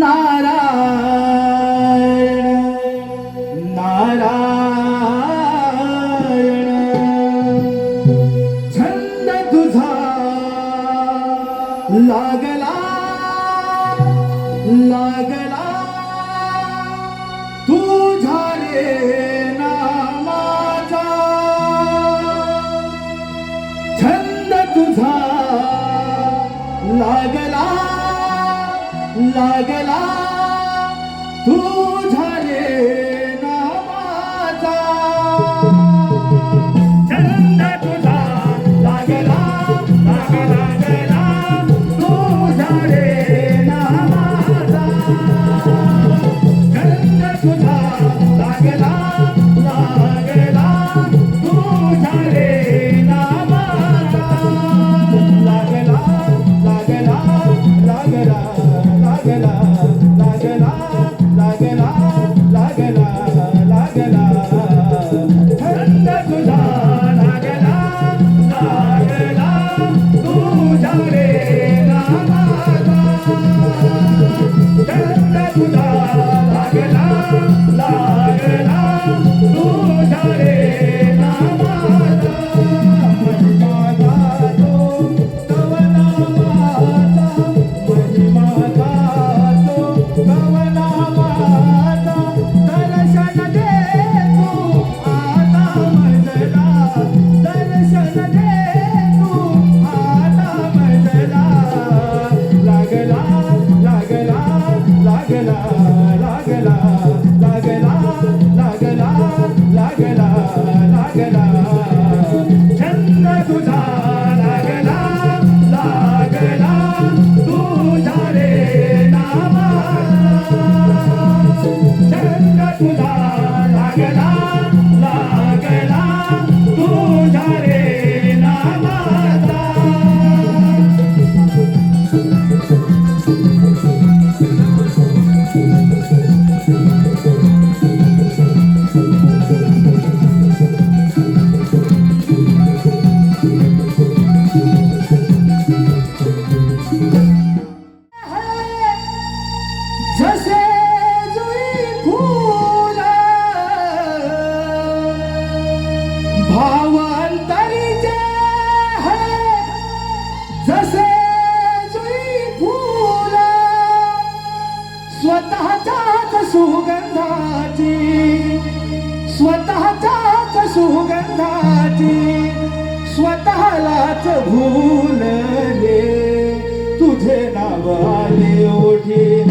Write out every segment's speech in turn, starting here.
नारायण नारायण छंद तुझा लागला लागला। तुझा रे छंद तुझा लागला। लागला तू झाले नामाचा. get Angela. Deus.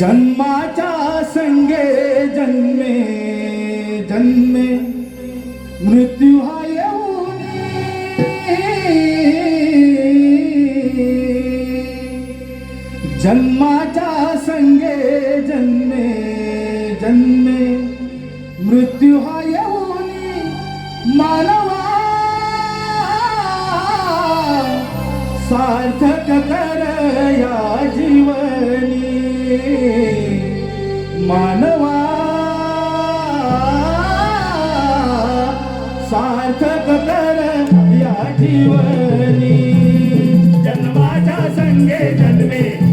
जन्माच्या संगे जन्मे जन्मे. मृत्यू हा येऊन जन्माच्या संगे जन्मे जन्मे. मृत्यू हा येऊन मानवा सार्थक कर या जीवनी. मानवा सार्थक कर या जीवनी. जन्माच्या संगे जन्मे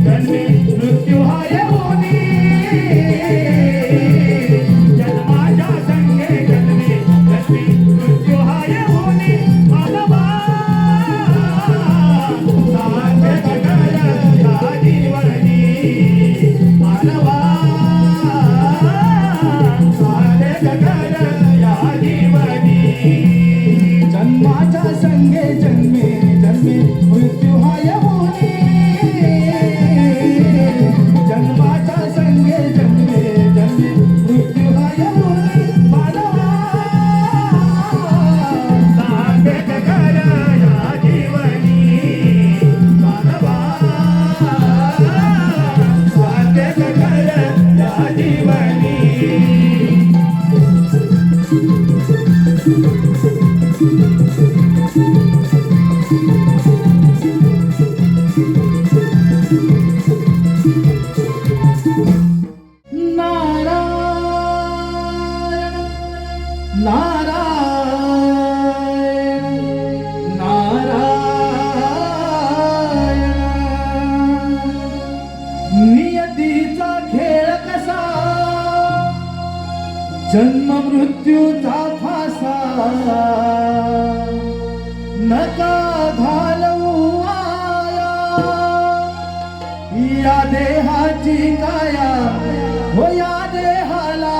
होया देहाला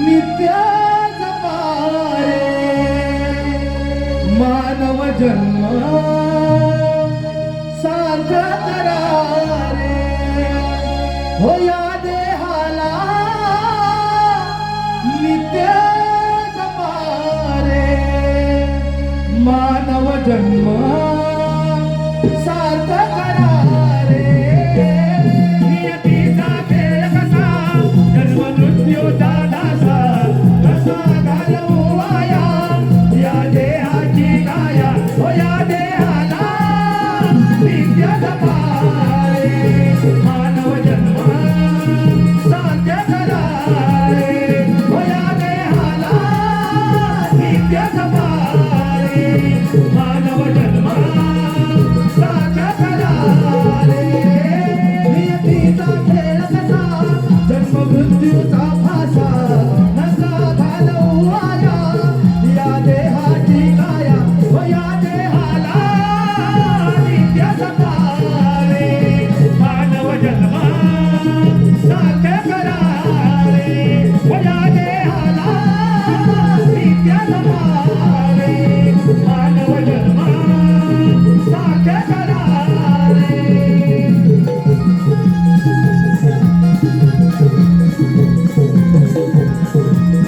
नित्य जपारे. मानव जन्म सार्थक रे होया मानव जन्म सार्थक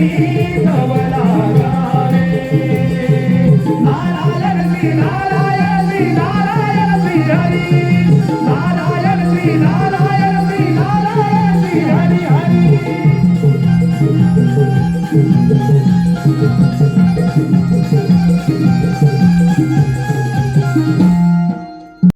You.